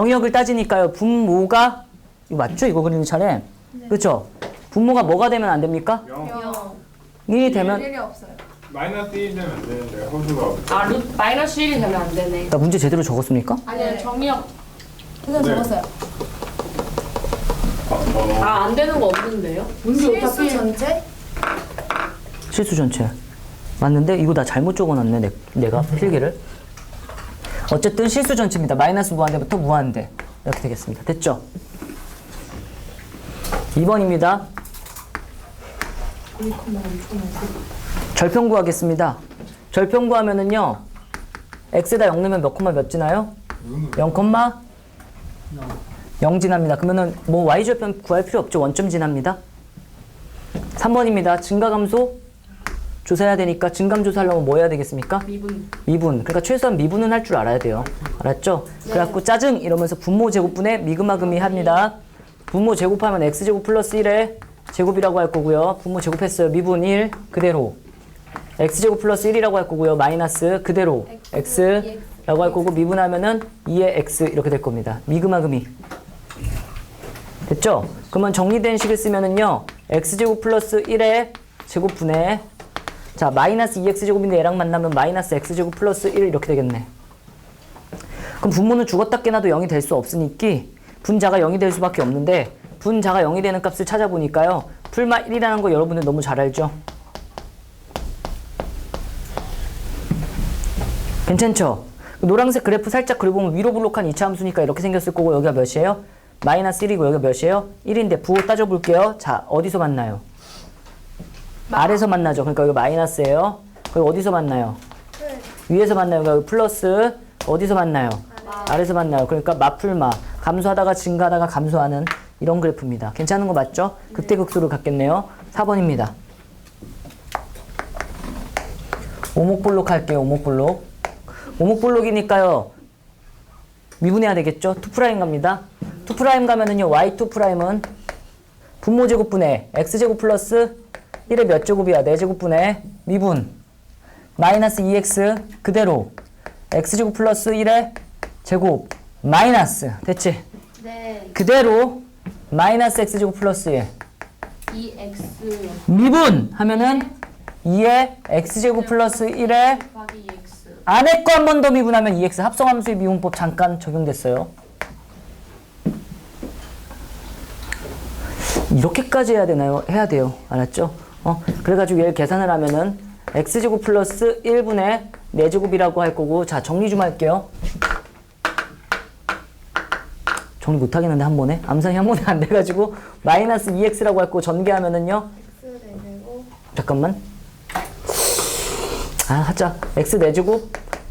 정의역을 따지니까요. 분모가 이거 맞죠? 이거 그리는 차례. 그렇죠? 분모가 뭐가 되면 안 됩니까? 0 영. 1이 되면 일이 없어요. 마이너스 1 되면 안 되는데 호수가 없어 아, 루, 마이너스 1이 되면 안 되네. 나 문제 제대로 적었습니까? 아니요, 정리역. 그냥 네. 적었어요. 어, 어. 아, 안 되는 거 없는데요? 문제 실수 어차피. 전체? 실수 전체. 맞는데 이거 나 잘못 적어놨네. 내, 내가 필기를. 어쨌든 실수 전체입니다. 마이너스 무한대부터 무한대. 이렇게 되겠습니다. 됐죠? 2번입니다. 절편 구하겠습니다. 절편 구하면은요. x에다 0 넣으면 몇 콤마 몇 지나요? 0 콤마 0 지납니다. 그러면은 뭐 y 절편 구할 필요 없죠. 원점 지납니다. 3번입니다. 증가 감소 조사해야 되니까 증감 조사하려면 뭐 해야 되겠습니까? 미분. 미분. 그러니까 최소한 미분은 할 줄 알아야 돼요. 알았죠? 그래갖고 짜증 이러면서 분모 제곱분에 미금하금이 합니다. 분모 제곱하면 x제곱 플러스 1의 제곱이라고 할 거고요. 분모 제곱했어요. 미분 1 그대로. x제곱 플러스 1이라고 할 거고요. 마이너스 그대로 x라고 할 거고 미분하면은 2의 x 이렇게 될 겁니다. 미금하금이. 됐죠? 그러면 정리된 식을 쓰면은요. x제곱 플러스 1의 제곱분의 자 마이너스 2x제곱인데 얘랑 만나면 마이너스 x제곱 플러스 1 이렇게 되겠네. 그럼 분모는 죽었다 깨나도 0이 될 수 없으니까 분자가 0이 될 수밖에 없는데 분자가 0이 되는 값을 찾아보니까요. 풀마 1이라는 거 여러분들 너무 잘 알죠? 괜찮죠? 그 노란색 그래프 살짝 그려보면 위로 블록한 이차 함수니까 이렇게 생겼을 거고 여기가 몇이에요? 마이너스 1이고 여기가 몇이에요? 1인데 부호 따져볼게요. 자 어디서 만나요? 아래서 만나죠. 그러니까 여기 마이너스예요. 그리고 어디서 만나요? 위에서 만나요. 그러니까 플러스 어디서 만나요? 아래서 만나요. 그러니까 마풀마 감소하다가 증가하다가 감소하는 이런 그래프입니다. 괜찮은 거 맞죠? 극대극소를 갖겠네요. 4번입니다. 오목볼록 할게요. 오목볼록. 오목볼록이니까요. 미분해야 되겠죠? 2프라임 갑니다. 2프라임 가면은요. y2프라임은 분모 제곱분의 x제곱 플러스 1의 몇 제곱이야? 4제곱분의 미분 마이너스 2x 그대로 x제곱 플러스 1의 제곱 마이너스 됐지? 네. 그대로 마이너스 x제곱 플러스 1 2x 미분 하면은 2의 x제곱 플러스 1의 곱하기 2x. 안에 거 한 번 더 미분하면 2x 합성함수의 미분법 잠깐 적용됐어요. 이렇게까지 해야 되나요? 해야 돼요. 알았죠? 어, 그래가지고 얘를 계산을 하면은 x제곱 플러스 1분의 4제곱이라고 할 거고 자 정리 좀 할게요. 정리 못 하겠는데 한 번에? 암산이 한 번에 안 돼가지고 마이너스 2x라고 할 거고 전개하면은요? 잠깐만. 아 하자. x 4제곱.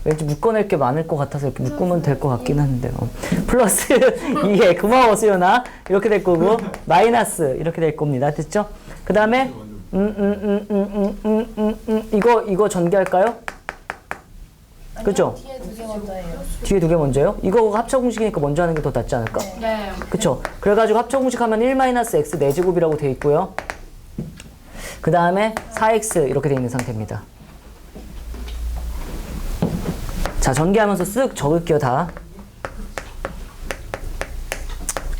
왠지 묶어낼 게 많을 것 같아서 이렇게 묶으면 될 것 같긴 한데 요 플러스 2에 고마워 수연아. 이렇게 될 거고 마이너스 이렇게 될 겁니다. 됐죠? 그 다음에 음, 음, 음 음 음 음 음 음 이거 이거 전개할까요? 그죠? 뒤에 두 개 먼저 해요. 뒤에 두 개 먼저요? 이거 합차 공식이니까 먼저 하는 게 더 낫지 않을까? 네. 그쵸? 그래가지고 합차 공식 하면 1-x 4제곱이라고 돼 있고요. 그 다음에 4x 이렇게 돼 있는 상태입니다. 자, 전개하면서 쓱 적을게요, 다.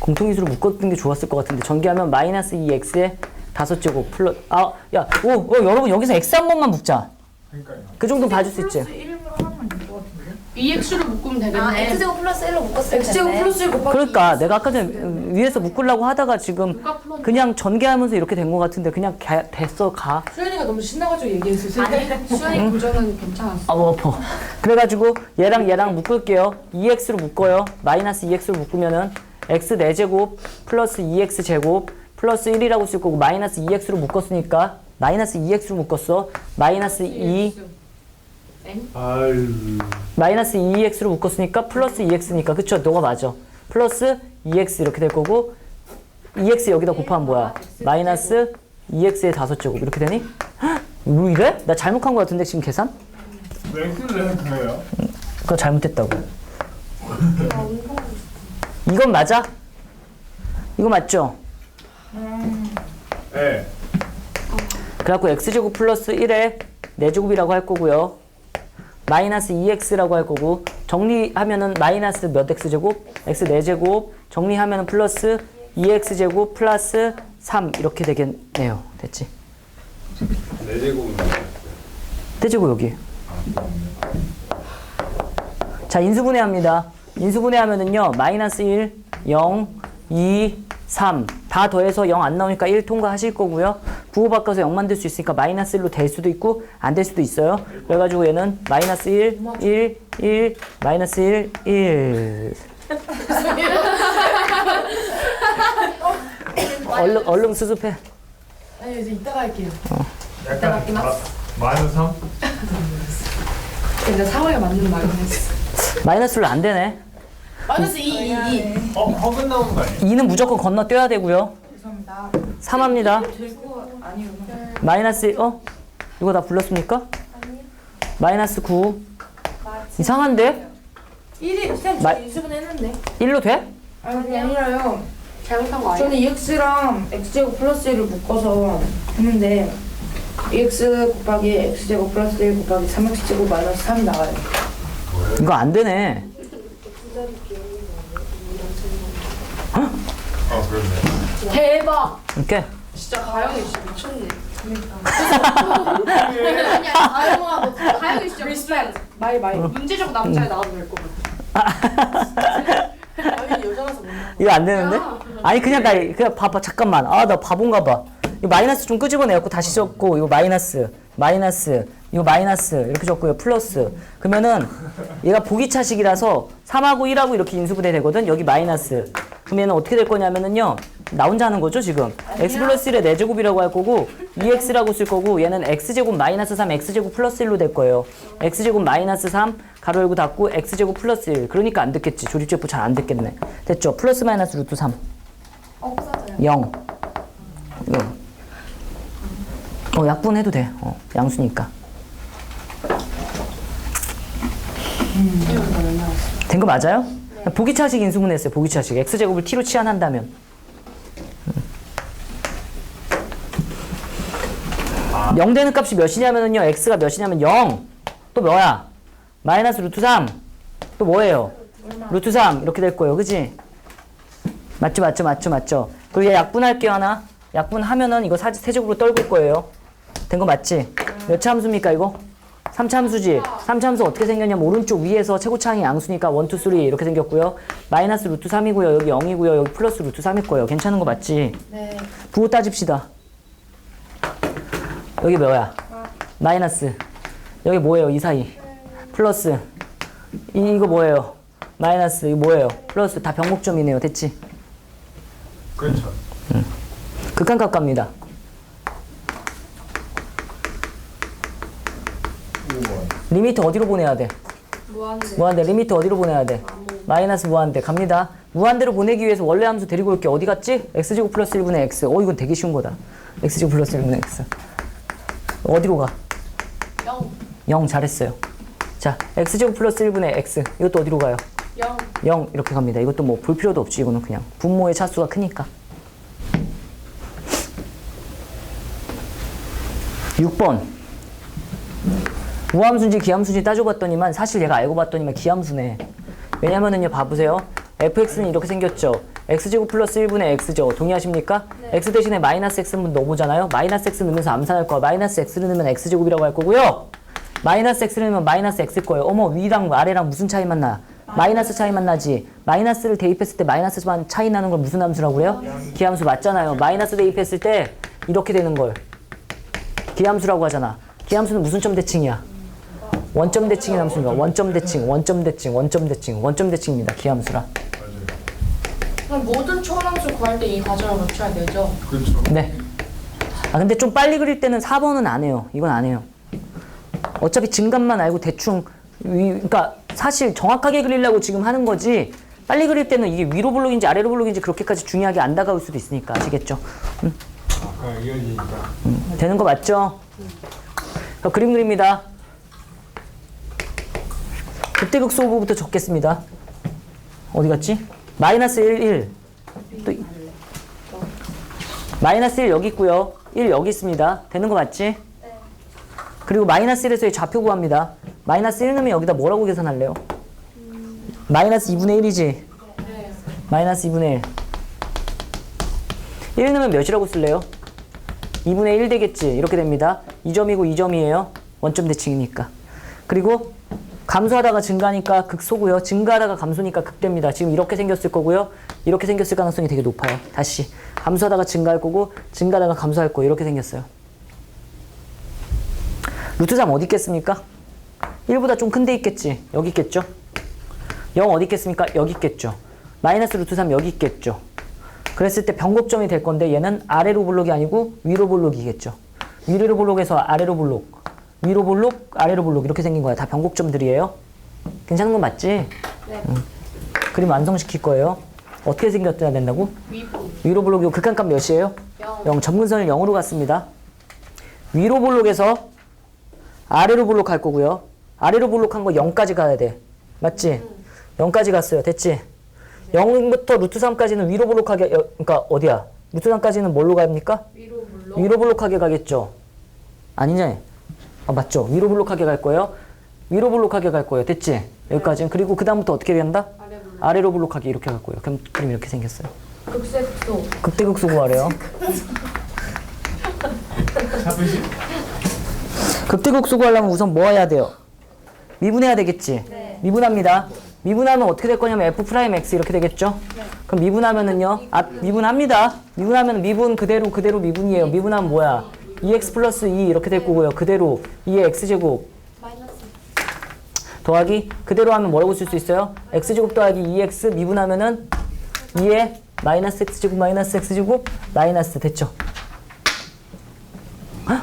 공통인수로 묶었던 게 좋았을 것 같은데 전개하면 마이너스 2x에 5제곱 플러 아, 야, 오, 오, 여러분 여기서 x 한 번만 묶자. 그러니까요 그 정도 봐줄 수 있지. 2x를 묶으면 되겠네. 아, x제곱 플러스 1로 묶었을 텐데. x제곱 플러스 1 곱하기 그러니까 내가 아까 전에 음, 위에서 묶으려고 하다가 지금 누가? 그냥 전개하면서 이렇게 된 것 같은데 그냥 가, 됐어 가. 수현이가 너무 신나가지고 얘기했어요. 아니, 수현이 고정은 괜찮았어. 아우 아파. 그래가지고 얘랑 얘랑 묶을게요. 2x로 묶어요. 마이너스 2x로 묶으면은 x 4제곱 플러스 2x 제곱 플러스 1이라고 쓸 거고 마이너스 2x로 묶었으니까 마이너스 2x로 묶었어. 마이너스 2 아유 마이너스 2x로 묶었으니까 플러스 2x니까 그쵸? 너가 맞아. 플러스 2x 이렇게 될 거고 2x 여기다 곱하면 뭐야? 마이너스 2x의 5제곱 이렇게 되니? 헉, 뭐 이래? 나 잘못한 거 같은데 지금 계산? 해서 그래요? 그거 잘못했다고. 이건 맞아? 이거 맞죠? 네 그래갖고 x제곱 플러스 1에 4제곱이라고 할 거고요. 마이너스 2x라고 할 거고 정리하면은 마이너스 몇 x제곱? x 4제곱. 정리하면은 플러스 2x제곱 플러스 3 이렇게 되겠네요. 됐지? 네 제곱은 떼제곱 여기. 자, 인수분해합니다. 인수분해하면은요, 마이너스 1, 0, 2, 3. 다 더해서 0 안 나오니까 1 통과하실 거고요. 부호 바꿔서 0 만들 수 있으니까 마이너스 1로 될 수도 있고, 안 될 수도 있어요. 그래가지고 얘는 마이너스 1, 1, 1, 마이너스 1, 1. 얼른, 얼른 수습해. 아니 이제 이따가 할게요. 약간 마- 마이너스 3? 근데 상황에 맞는 말을 했어. 마이너스로 안 되네. 마이너스 2, 2, 2. 어? 허근 나오는 거 아니에요? 2는 무조건 건너뛰어야 되고요. 죄송합니다. 3 합니다. 될거 아니에요. 마이너스 1, 어? 이거 다 불렀습니까? 마이너스 9. 이상한데? 1이 쌤 마- 저 인수분 했는데. 1로 돼? 아니 그게 아니라요. 잘못한 거 아니야? 저는 2x랑 x제곱 플러스 1을 묶어서 했는데 2x 곱하기 x제곱 플러스 1 곱하기 3x제곱 마이너스 3이 나와요. 이거 안 되네. 어 그렇네 대박. 이렇게. 진짜 가영이 진짜 미쳤네. 아니 아니 가영아 가영이 진짜 리스펙. 마이 마이. 문제적 남자에 나와도 될 것 같아. 아니 여자라서 못 나와. 이거 안 되는데? 아니 그냥 나 그냥 봐봐 잠깐만. 아 나 바본가 봐. 이거 마이너스 좀 끄집어내갖고 다시 적고 이거 마이너스 마이너스 이거 마이너스 이렇게 적고요 플러스. 그러면은 얘가 보기차식이라서 3하고 1하고 이렇게 인수분해 되거든? 여기 마이너스. 얘는 어떻게 될 거냐면은요 나 혼자 하는 거죠 지금? x 플러스 1의 4제곱이라고 할 거고 2x라고 쓸 거고 얘는 x제곱 마이너스 3 x제곱 플러스 1로 될 거예요. x제곱 마이너스 3 가로 열고 닫고 x제곱 플러스 1 그러니까 안 듣겠지. 조립제프 잘안 듣겠네. 됐죠? 플러스 마이너스 루트 3 없어져요. 0 이거 어 약분 해도 돼. 어, 양수니까 된 거 맞아요? 보기차식 인수분해했어요 보기차식 x제곱을 t로 치환한다면. 음. 0 되는 값이 몇이냐면요 x가 몇이냐면 0 또 뭐야? 마이너스 루트 3 또 뭐예요? 루트 3 이렇게 될 거예요 그지? 맞죠 맞죠 맞죠 맞죠? 그리고 얘 약분할게요 하나. 약분하면은 이거 사, 세제곱으로 떨굴 거예요. 된 거 맞지? 몇 차 함수입니까 이거? 3차 함수지. 3차 함수 어떻게 생겼냐면 오른쪽 위에서 최고차항이 양수니까 1, 2, 3 이렇게 생겼고요. 마이너스 루트 3이고요. 여기 0이고요. 여기 플러스 루트 3일 거예요. 괜찮은 거 맞지? 네. 부호 따집시다. 여기 뭐야? 마이너스. 여기 뭐예요? 이 사이. 플러스. 이, 이거 뭐예요? 마이너스. 이거 뭐예요? 플러스. 다 병목점이네요. 됐지? 그렇죠. 극한값 갑니다 5번 리미트 어디로 보내야 돼? 무한대. 무한대 리미트 어디로 보내야 돼? 마이너스 무한대 갑니다. 무한대로 보내기 위해서 원래 함수 데리고 올게 어디 갔지? x제곱 플러스 1분의 x. 어 이건 되게 쉬운 거다. x제곱 플러스 1분의 x. 어디로 가? 0. 0 잘했어요. 자 x제곱 플러스 1분의 x. 이것도 어디로 가요? 0. 0 이렇게 갑니다. 이것도 뭐 볼 필요도 없지 이거는 그냥 분모의 차수가 크니까. 6번 우함수인지 기함수인지 따져봤더니만 사실 얘가 알고 봤더니만 기함수네. 왜냐면은요 봐보세요. fx는 이렇게 생겼죠. x제곱 플러스 1분의 x죠. 동의하십니까? x 대신에 마이너스 x 는 넣어보잖아요. 마이너스 x 넣으면서 암산할 거야. 마이너스 x를 넣으면 x제곱이라고 할 거고요. 마이너스 x를 넣으면 마이너스 x일 거예요. 어머 위랑 아래랑 무슨 차이만 나? 마이너스 차이만 나지. 마이너스를 대입했을 때 마이너스만 차이 나는 걸 무슨 함수라고 그래요? 기함수 맞잖아요. 마이너스 대입했을 때 이렇게 되는 걸 기함수라고 하잖아. 기함수는 무슨 점 대칭이야? 원점 대칭의 함수입니다. 원점 대칭, 원점 대칭, 원점 대칭, 원점 대칭입니다. 기함수라. 그럼 모든 초함수 구할 때 이 과정을 거쳐야 되죠. 그렇죠 네. 아 근데 좀 빨리 그릴 때는 4번은 안 해요. 이건 안 해요. 어차피 증감만 알고 대충 위, 그러니까 사실 정확하게 그리려고 지금 하는 거지. 빨리 그릴 때는 이게 위로 블록인지 아래로 블록인지 그렇게까지 중요하게 안 다가올 수도 있으니까 아시겠죠? 아까 이어지니까 되는 거 맞죠? 자, 그림 그립니다. 극대극소 부부터 적겠습니다. 어디 갔지? 마이너스 1, 1. 또 이- 마이너스 1 여기 있고요. 1 여기 있습니다. 되는 거 맞지? 그리고 마이너스 1에서의 좌표 구합니다. 마이너스 1 넣으면 여기다 뭐라고 계산할래요? 마이너스 2분의 1이지? 네. 마이너스 2분의 1. 1 넣으면 몇이라고 쓸래요? 2분의 1 되겠지. 이렇게 됩니다. 2점이고 2점이에요. 원점 대칭이니까. 그리고 감소하다가 증가니까 극소고요. 증가하다가 감소니까 극됩니다. 지금 이렇게 생겼을 거고요. 이렇게 생겼을 가능성이 되게 높아요. 다시. 감소하다가 증가할 거고 증가하다가 감소할 거 이렇게 생겼어요. 루트 3 어디 있겠습니까? 1보다 좀 큰데 있겠지. 여기 있겠죠? 0 어디 있겠습니까? 여기 있겠죠. 마이너스 루트 3 여기 있겠죠. 그랬을 때 변곡점이 될 건데 얘는 아래로 볼록이 아니고 위로 볼록이겠죠. 위로 볼록에서 아래로 볼록, 위로 볼록, 아래로 볼록 이렇게 생긴 거야. 다 변곡점들이에요. 괜찮은 거 맞지? 네. 응. 그림 완성시킬 거예요. 어떻게 생겼어야 된다고? 위로 볼록이고 극한값 몇이에요? 0. 0. 전문선을 0으로 갔습니다. 위로 볼록에서 아래로 볼록할 거고요. 아래로 볼록한 거 0까지 가야 돼. 맞지? 0까지 갔어요. 됐지? 0부터 루트 3까지는 위로 볼록하게, 여- 그러니까 어디야? 루트 3까지는 뭘로 갑니까? 위로 물로. 위로 볼록하게 가겠죠? 아니냐? 아, 맞죠? 위로 볼록하게 갈 거예요. 위로 볼록하게 갈 거예요. 됐지? 여기까지는. 그리고 그다음부터 어떻게 된다? 아래. 아래로 볼록하게 이렇게 갈 거예요. 그럼 그림 이렇게 생겼어요. 극색소. 극대극소 구하래요. 잡으시? 극대극소 구하려면 우선 뭐 해야 돼요? 미분해야 되겠지? 미분합니다. 미분하면 어떻게 될 거냐면 f 프라임 x 이렇게 되겠죠? 그럼 미분하면은요? 아, 미분합니다. 미분하면 미분 그대로 그대로 미분이에요. 미분하면 뭐야? 2x 플러스 2 이렇게 될 거고요. 그대로 2의 x제곱 마이너스. 더하기 그대로 하면 뭐라고 쓸 수 있어요? x제곱 더하기 2x 미분하면은 2의 마이너스 x제곱 마이너스 x제곱 마이너스 됐죠? 헉?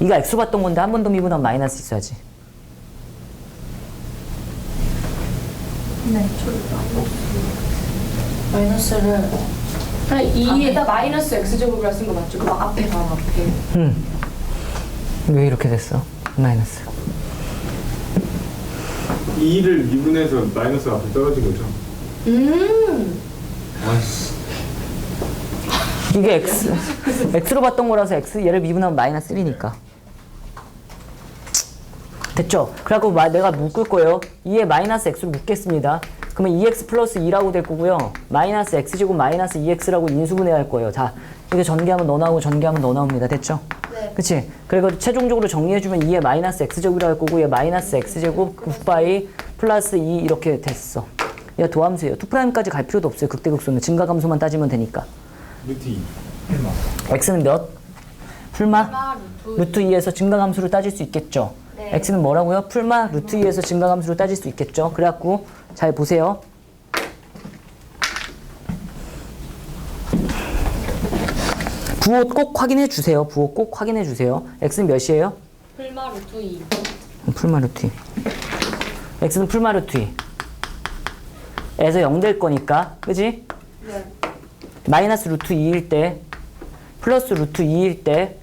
이가 x 봤던 건데 한 번 더 미분하면 마이너스 있어야지. 마이너스를 그냥 2에다 마이너스 x제곱이라 쓴 거 맞죠? 그 앞에 바로 앞에. 음. 왜 이렇게 됐어? 마이너스. 2를 미분해서 마이너스 앞에 떨어진 거죠. 음. 아씨. 이게 x. x로 봤던 거라서 x 얘를 미분하면 마이너스 1이니까. 됐죠? 그래갖고 마- 내가 묶을 거예요. 2에 마이너스 x로 묶겠습니다. 그러면 2x 플러스 2라고 될 거고요. 마이너스 x제곱 마이너스 2x라고 인수분해 할 거예요. 자, 이게 전개하면 너 나오고 전개하면 너 나옵니다. 됐죠? 네. 그치? 그리고 최종적으로 정리해주면 2에 마이너스 x제곱이라고 할 거고 얘 마이너스 x제곱 굿바이 플러스 2 이렇게 됐어. 얘 도함수예요. 2'까지 갈 필요도 없어요. 극대극소는 증가 감소만 따지면 되니까. 루트 2. x는 몇? 풀마? 마 루트. 루트 2에서 증가함수를 따질 수 있겠죠. 네. x는 뭐라고요? 풀마 루트 2에서 증가함수를 따질 수 있겠죠. 그래갖고 잘 보세요. 부호 꼭 확인해 주세요. 부호 꼭 확인해 주세요. x는 몇이에요? 풀마 루트 2. 풀마 루트 2. x는 풀마 루트 2. 에서 0 될 거니까, 그지? 네. 마이너스 루트 2일 때, 플러스 루트 2일 때,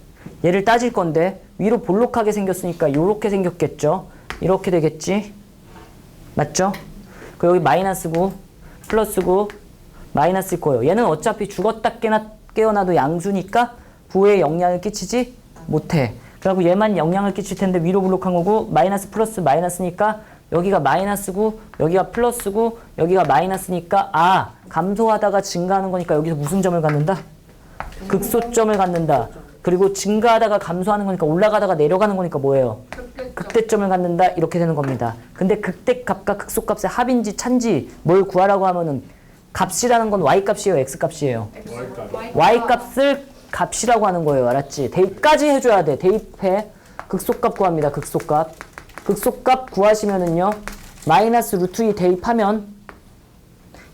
얘를 따질 건데, 위로 볼록하게 생겼으니까 요렇게 생겼겠죠? 이렇게 되겠지? 맞죠? 그 여기 마이너스고, 플러스고, 마이너스일 거예요. 얘는 어차피 죽었다 깨나, 깨어나도 양수니까 부에 영향을 끼치지 못해. 그리고 얘만 영향을 끼칠 텐데 위로 볼록한 거고, 마이너스 플러스 마이너스니까 여기가 마이너스고, 여기가 플러스고, 여기가 마이너스니까, 아, 감소하다가 증가하는 거니까 여기서 무슨 점을 갖는다? 극소점을 갖는다. 그리고 증가하다가 감소하는 거니까 올라가다가 내려가는 거니까 뭐예요? 극대점을 갖는다 이렇게 되는 겁니다. 근데 극대값과 극소값의 합인지 찬지 뭘 구하라고 하면은 값이라는 건 y 값이에요, x 값이에요. y 값을 값이라고 하는 거예요, 알았지? 대입까지 해줘야 돼. 대입해 극소값 구합니다. 극소값. 극소값 구하시면은요 마이너스 루트 2 대입하면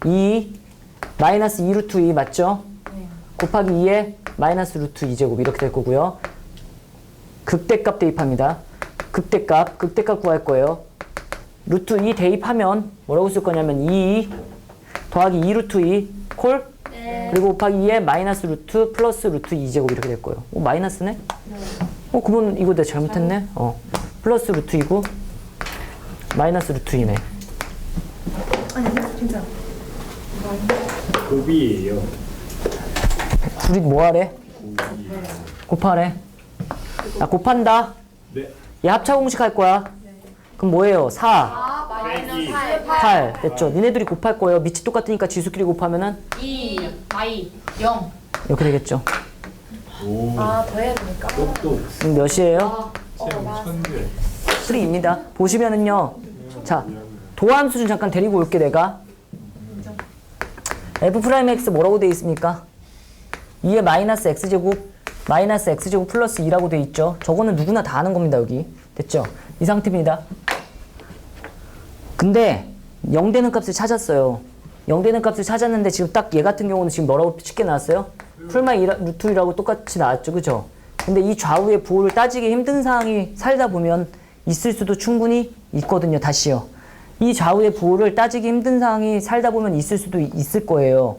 2 마이너스 2 루트 2 맞죠? 곱하기 2에 마이너스 루트 2제곱 이렇게 될 거고요. 극대값 대입합니다. 극대값, 극대값 구할 거예요. 루트 2 대입하면 뭐라고 쓸 거냐면 2 더하기 2 루트 2 콜? 그리고 곱하기 2에 마이너스 루트 플러스 루트 2제곱 이렇게 될 거예요. 어, 마이너스네? 어, 그러면 이거 내가 잘못했네? 어. 플러스 루트 2고 마이너스 루트 2네. 곱이에요. 둘이 뭐 하래? 곱하래. 나 곱한다. 네. 얘 합차 공식 할 거야. 그럼 뭐예요? 4. 아 마이너스 8 8 됐죠? 니네들이 곱할 거예요. 밑이 똑같으니까 지수끼리 곱하면은 2 아이 0 이렇게 되겠죠. 오. 아, 더 해야 되니까. 똑똑. 그럼 몇이에요? 참 천재. 3입니다. 보시면은요. 자, 도함 수준 잠깐 데리고 올게 내가. f 프라임 x 뭐라고 돼 있습니까? 2의 마이너스 x제곱 마이너스 x제곱 플러스 2라고 돼 있죠. 저거는 누구나 다 아는 겁니다, 여기. 됐죠? 이 상태입니다. 근데 0 되는 값을 찾았어요. 0 되는 값을 찾았는데 지금 딱 얘 같은 경우는 지금 뭐라고 쉽게 나왔어요? 풀마 이 루트 1이라고 똑같이 나왔죠. 그죠? 근데 이 좌우의 부호를 따지기 힘든 상황이 살다 보면 있을 수도 충분히 있거든요. 다시요. 이 좌우의 부호를 따지기 힘든 상황이 살다 보면 있을 수도 이- 있을 거예요.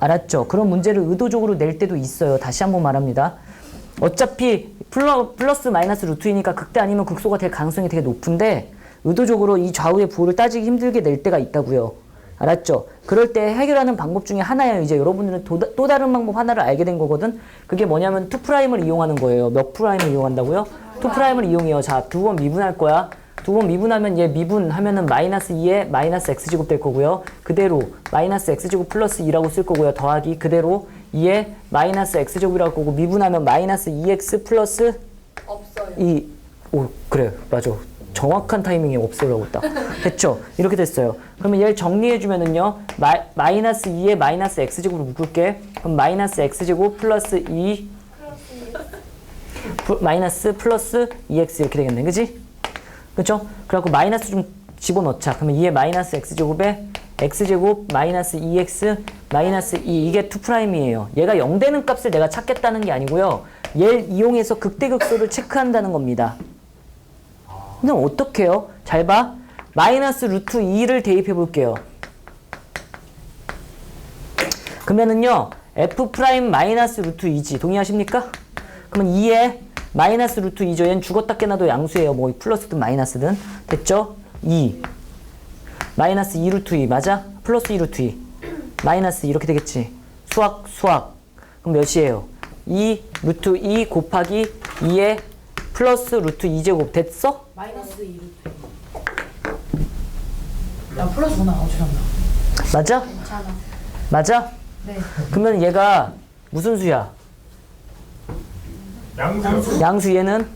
알았죠? 그런 문제를 의도적으로 낼 때도 있어요. 다시 한번 말합니다. 어차피 플러, 플러스 마이너스 루트이니까 극대 아니면 극소가 될 가능성이 되게 높은데 의도적으로 이 좌우의 부호를 따지기 힘들게 낼 때가 있다고요. 알았죠? 그럴 때 해결하는 방법 중에 하나예요. 이제 여러분들은 도, 또 다른 방법 하나를 알게 된 거거든. 그게 뭐냐면 2 프라임을 이용하는 거예요. 몇 프라임을 이용한다고요? 2 프라임을 이용해요. 자, 두 번 미분할 거야. 두 번 미분하면 얘 미분하면은 마이너스 2에 마이너스 x제곱 될 거고요. 그대로 마이너스 x제곱 플러스 2라고 쓸 거고요. 더하기 그대로 2에 마이너스 x제곱이라고 거고 미분하면 마이너스 2x 플러스 없어요 이, 오, 그래, 맞아. 정확한 타이밍에 없애라고 딱. 됐죠? 이렇게 됐어요. 그러면 얘를 정리해주면은요, 마, 마이너스 2에 마이너스 x제곱으로 묶을게. 그럼 마이너스 x제곱 플러스 2, 프- 마이너스 플러스 2x 이렇게 되겠네. 그지? 그쵸? 그래갖고 마이너스 좀 집어넣자. 그러면 2에 마이너스 x제곱에 x제곱 마이너스 2x 마이너스 2 이게 2'이에요. 얘가 0 되는 값을 내가 찾겠다는 게 아니고요. 얘를 이용해서 극대극소를 체크한다는 겁니다. 그럼 어떻게 해요? 잘 봐. 마이너스 루트 2를 대입해 볼게요. 그러면은요. f 프라임 마이너스 루트 2지. 동의하십니까? 그러면 2에 마이너스 루트 2죠. 얘는 죽었다 깨나도 양수예요. 뭐 플러스든 마이너스든. 됐죠? 2. 마이너스 2 루트 2 맞아? 플러스 2 루트 2. 마이너스 이렇게 되겠지. 수학 수학. 그럼 몇이에요? 2 루트 2 곱하기 2에 플러스 루트 2제곱 됐어? 마이너스 2 루트. 야 플러스 5 나와 죄송합니다. 맞아? 괜찮아 맞아? 네. 그러면 얘가 무슨 수야? 양수. 양수 얘는?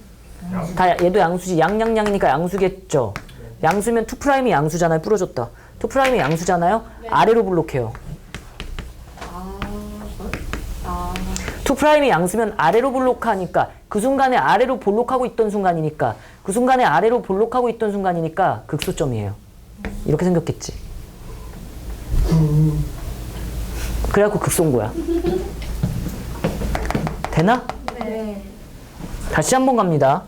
다 얘도 양수지. 양양양이니까 양수겠죠. 양수면 2 프라임이 양수잖아요. 부러졌다. 2 프라임이 양수잖아요. 아래로 블록해요. 아2 프라임이 양수면 아래로 볼록하니까 그 순간에 아래로 볼록하고 있던 순간이니까 그 순간에 아래로 볼록하고 있던 순간이니까 극소점이에요. 이렇게 생겼겠지. 그래갖고 극소인 거야. 되나? 네. 다시 한 번 갑니다.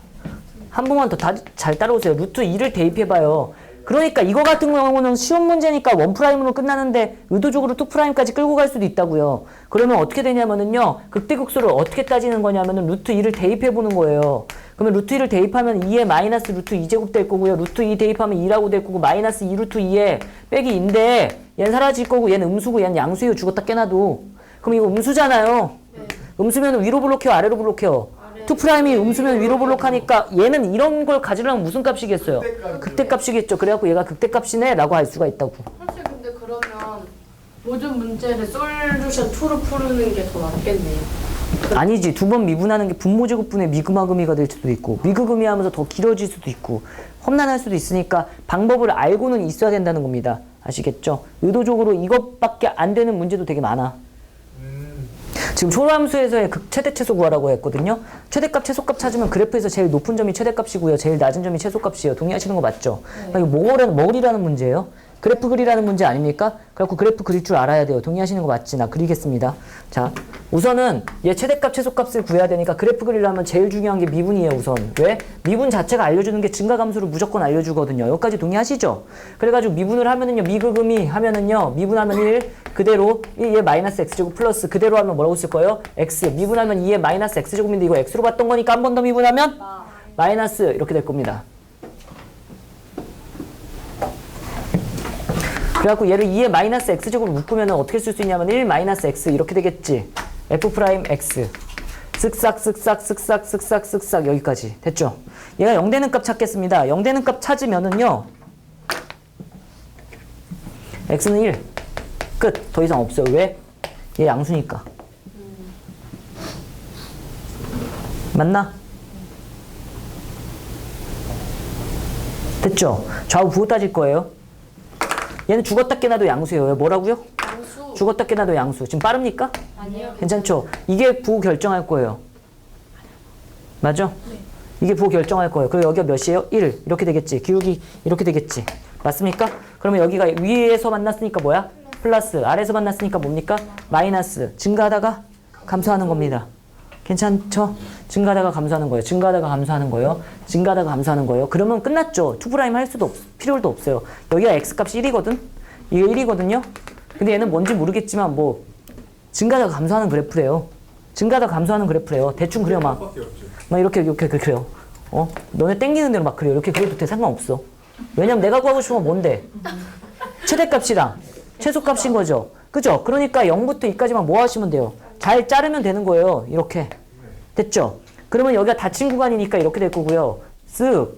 한 번만 더 잘 따라오세요. 루트 2를 대입해봐요. 그러니까 이거 같은 경우는 쉬운 문제니까 원 프라임으로 끝나는데 의도적으로 투 프라임까지 끌고 갈 수도 있다고요. 그러면 어떻게 되냐면은요. 극대극소를 어떻게 따지는 거냐면은 루트 2를 대입해 보는 거예요. 그러면 루트 2를 대입하면 2에 마이너스 루트 2제곱 될 거고요. 루트 2 대입하면 2라고 될 거고 마이너스 2 루트 2에 빼기 2인데 얘는 사라질 거고 얘는 음수고 얘는 양수예요. 죽었다 깨놔도. 그럼 이거 음수잖아요. 음수면 위로 블록해요, 아래로 블록해요. 투 프라임이 음수면 위로 블록하니까 얘는 이런 걸 가지려면 무슨 값이겠어요? 극대값이겠죠. 그래갖고 얘가 극대값이네라고 할 수가 있다고. 사실 근데 그러면 모든 문제를 솔루션 2로 푸는 게 더 낫겠네요 아니지 두 번 미분하는 게 분모제곱분의 미그마금이가 될 수도 있고 미그금이 하면서 더 길어질 수도 있고 험난할 수도 있으니까 방법을 알고는 있어야 된다는 겁니다. 아시겠죠? 의도적으로 이것밖에 안 되는 문제도 되게 많아. 지금 초함수에서의 극 최대 최소 구하라고 했거든요. 최대값 최소값 찾으면 그래프에서 제일 높은 점이 최대값이고요. 제일 낮은 점이 최소값이에요. 동의하시는 거 맞죠? 그러니까 이거 뭐리라는 문제예요. 그래프 그리라는 문제 아닙니까? 그래갖고 그래프 그릴 줄 알아야 돼요. 동의하시는 거 맞지? 나 그리겠습니다. 자, 우선은 얘 최대값 최소값을 구해야 되니까 그래프 그리려면 제일 중요한 게 미분이에요. 우선 왜? 미분 자체가 알려주는 게 증가감수를 무조건 알려주거든요. 여기까지 동의하시죠? 그래가지고 미분을 하면은요, 미그금이 하면은요, 미분하면 1 그대로 1에 마이너스 x제곱 플러스 그대로 하면 뭐라고 쓸 거예요? x 미분하면 2에 마이너스 x제곱인데 이거 x로 봤던 거니까 한 번 더 미분하면 마이너스 이렇게 될 겁니다. 그래갖고 얘를 2에 마이너스 x제곱으로 묶으면 어떻게 쓸 수 있냐면 1 마이너스 x 이렇게 되겠지. f 프라임 x. 쓱싹 쓱싹 쓱싹 쓱싹 쓱싹 여기까지 됐죠? 얘가 0 되는 값 찾겠습니다. 0 되는 값 찾으면은요. x는 1. 끝. 더 이상 없어요. 왜? 얘 양수니까. 맞나? 됐죠? 좌우 부호 따질 거예요. 얘는 죽었다 깨나도 양수예요. 왜 뭐라고요? 양수. 죽었다 깨나도 양수. 지금 빠릅니까? 아니요. 괜찮죠? 이게 부호 결정할 거예요. 맞죠? 이게 부호 결정할 거예요. 그리고 여기가 몇이에요? 1. 이렇게 되겠지. 기울기 이렇게 되겠지. 맞습니까? 그러면 여기가 위에서 만났으니까 뭐야? 플러스. 아래에서 만났으니까 뭡니까? 마이너스. 증가하다가 감소하는 겁니다. 괜찮죠? 증가하다가 감소하는 거예요. 증가하다가 감소하는 거예요. 증가하다가 감소하는 거예요. 그러면 끝났죠. 투프라임 할 수도 없, 필요도 없어요. 여기가 x값이 1이거든? 이게 1이거든요? 근데 얘는 뭔지 모르겠지만 뭐 증가하다가 감소하는 그래프래요. 증가하다가 감소하는 그래프래요. 대충 그려 막. 막 이렇게 이렇게 그래요. 어? 너네 땡기는 대로 막 그래요. 이렇게 그래도 돼 상관없어. 왜냐면 내가 구하고 싶은 건 뭔데? 최대값이랑 최소값인 거죠. 그죠? 그러니까 0부터 2까지만 뭐 하시면 돼요? 잘 자르면 되는 거예요. 이렇게. 됐죠? 그러면 여기가 닫힌 구간이니까 이렇게 될 거고요. 쓱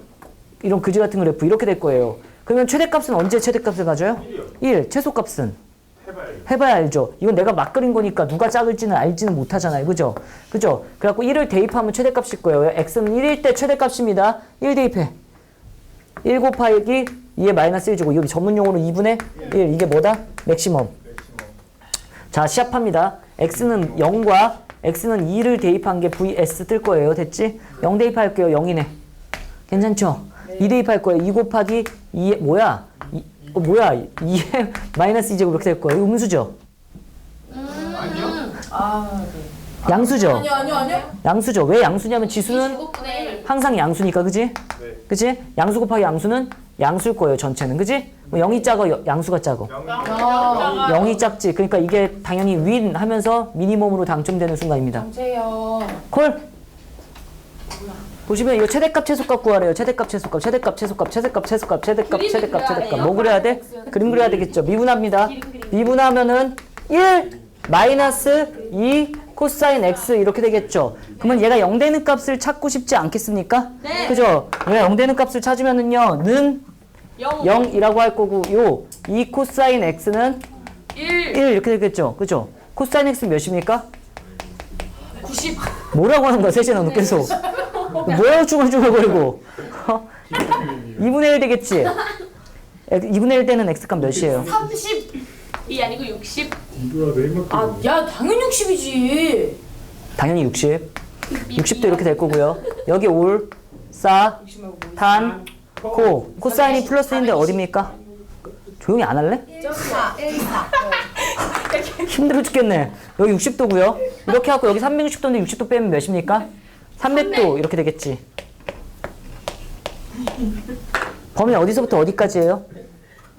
이런 그지 같은 그래프 이렇게 될 거예요. 그러면 최대값은 언제 최대값을 가져요? 1. 최소값은? 해봐야죠. 해봐야 알죠. 이건 내가 막 그린 거니까 누가 작을지는 알지는 못하잖아요. 그죠? 그죠? 그래갖고 1을 대입하면 최대값일 거예요. x는 1일 때 최대값입니다. 1 대입해. 1 곱하기 2의 마이너스 1주고 여기 전문 용어로 2분의 1. 이게 뭐다? 맥시멈. 자, 시합합니다. X는 0과 x는 2를 대입한 게 vs 뜰 거예요. 됐지? 0 대입할게요. 0이네. 괜찮죠? 2 대입할 거예요. 2 곱하기 2의 뭐야? 이, 어, 뭐야? 2의 마이너스 2제곱 이렇게 될 거예요. 이거 음수죠? 아, 네. 양수죠? 아니요, 아니요, 아니요. 양수죠. 왜 양수냐면 지수는 25분의 1. 항상 양수니까, 그지? 네. 그지? 양수 곱하기 양수는 양수일 거예요, 전체는. 그지? 뭐 0이 작아, 여- 양수가 작아. 아, 0이 작지. 그러니까 이게 당연히 윈 하면서 미니멈으로 당첨되는 순간입니다. 정체요. 콜! 보시면 이거 최대값 최소값 구하래요. 최대값 최소값 최대값 최소값 최대값 최소값 최대값 그림을 최대값 그려야 최대값 돼요. 뭐 그려야 돼? 그림 그려야 되겠죠. 미분합니다. 미분하면은 1 마이너스 2 코사인 x 이렇게 되겠죠. 그러면 얘가 0 되는 값을 찾고 싶지 않겠습니까? 네. 그죠? 왜0 되는 값을 찾으면은요. 는 0. 0이라고 할 거고 요 2 코사인 x는 1. 1 이렇게 되겠죠. 그죠? 코사인 x 몇입니까? 90. 뭐라고 하는 거야, 셋이 너는 계속. 뭐야, 중얼중얼거리고. 어? 2분의 1 되겠지? 2분의 1 되는 x값 몇이에요? 30이 아니고 60. 이거야 내일밖에 아, 야, 당연 60이지. 당연히 60. 60도 이렇게 될 거고요. 여기 올, 싸, 탄, 코. 코사인이 플러스인데 어딥니까? 조용히 안 할래? 1.4 1 4 힘들어 죽겠네. 여기 60도고요. 이렇게 하고 여기 360도인데 60도 빼면 몇입니까? 300도 이렇게 되겠지. 범위 어디서부터 어디까지예요?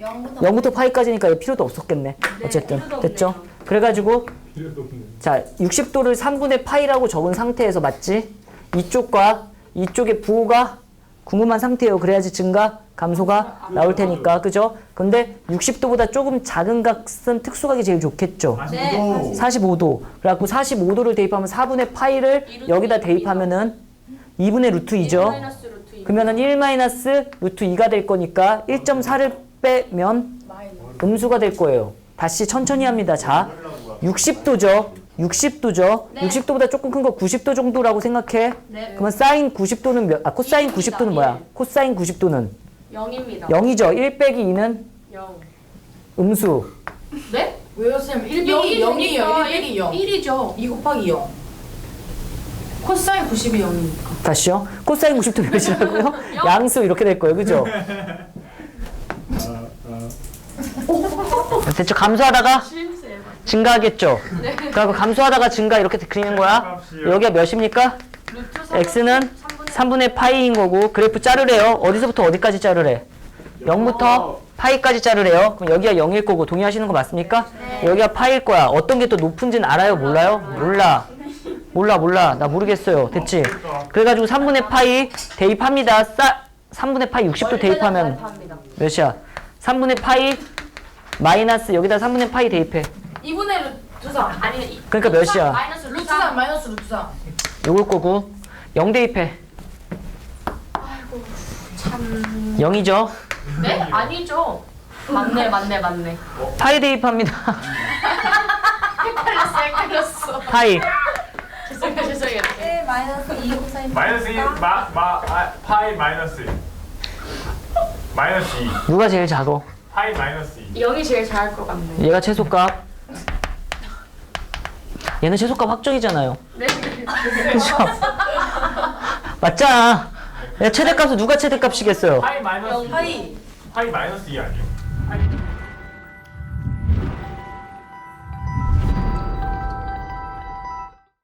0부터 0부터 파이까지니까 필요도 없었겠네. 어쨌든 필요도 됐죠? 그래가지고. 자 60도를 3분의 파이라고 적은 상태에서 맞지? 이쪽과 이쪽의 부호가 궁금한 상태예요. 그래야지 증가, 감소가 나올 테니까 그죠? 근데 60도보다 조금 작은 값은 특수각이 제일 좋겠죠. 네. 45도. 그래갖고 45도를 대입하면 4분의 파이를 여기다 대입하면은 2분의 루트 2죠. 마이너스 루트 2. 그러면은 1 마이너스 루트 2가 될 거니까 1.4를 빼면 음수가 될 거예요. 다시 천천히 합니다. 자, 60도죠. 60도죠. 네. 60도보다 조금 큰 거 90도 정도라고 생각해. 네. 그러면 사인 90도는 몇, 아, 코사인 일입니다. 90도는 뭐야? 일. 코사인 90도는 0입니다. 0이죠. 1 빼기 2는 0. 음수. 네? 왜요, 쌤? 1 빼기 0이에요. 1 빼기 0. 1이죠. 2 곱하기 0. 코사인 90이 0이니까. 다시요. 코사인 90도 몇이라고요? 양수 이렇게 될 거예요. 그죠? 아, 아. 대충 감소하다가 실세. 증가하겠죠. 그리고 감소하다가 증가 이렇게 그리는 거야. 여기가 몇입니까? 루트 3. x는 3분의 파이인 거고 그래프 자르래요. 어디서부터 어디까지 자르래? 0부터 파이까지 자르래요. 그럼 여기가 0일 거고 동의하시는 거 맞습니까? 여기가 파일 거야. 어떤 게 또 높은지는 알아요? 몰라요? 몰라. 몰라 몰라. 나 모르겠어요. 됐지? 그래가지고 3분의 파이 대입합니다. 싸 3분의 파이 60도 대입하면. 몇이야? 3분의 파이 마이너스 여기다 3분의 파이 대입해. 2분의 루트 3. 아니, 이- 그러니까 몇이야? 삼 마이너스 루트 루트 3 3. 마이너스 루트 3. 요걸 거고 0 대입해. 참. 0이죠? 네? 아니죠. 맞네 맞네 맞네. 파이 대입합니다. 헷갈렸어 헷갈렸어. 파이. 죄송해요 죄송해요. 1 마이너스 2 코사인 마이너스 2, 마, 마, 아, 파이 마이너스 2. 마이너스 2. 누가 제일 작어? 파이 마이너스 2. 영이 제일 잘할 것 같네. 얘가 최소값. 얘는 최소값 확정이잖아요. 네. 그죠? 맞잖아. 얘 최대값은 누가 최대값이겠어요? 파이 마이너스 2. 파이 파이 마이너스 2 아니에요?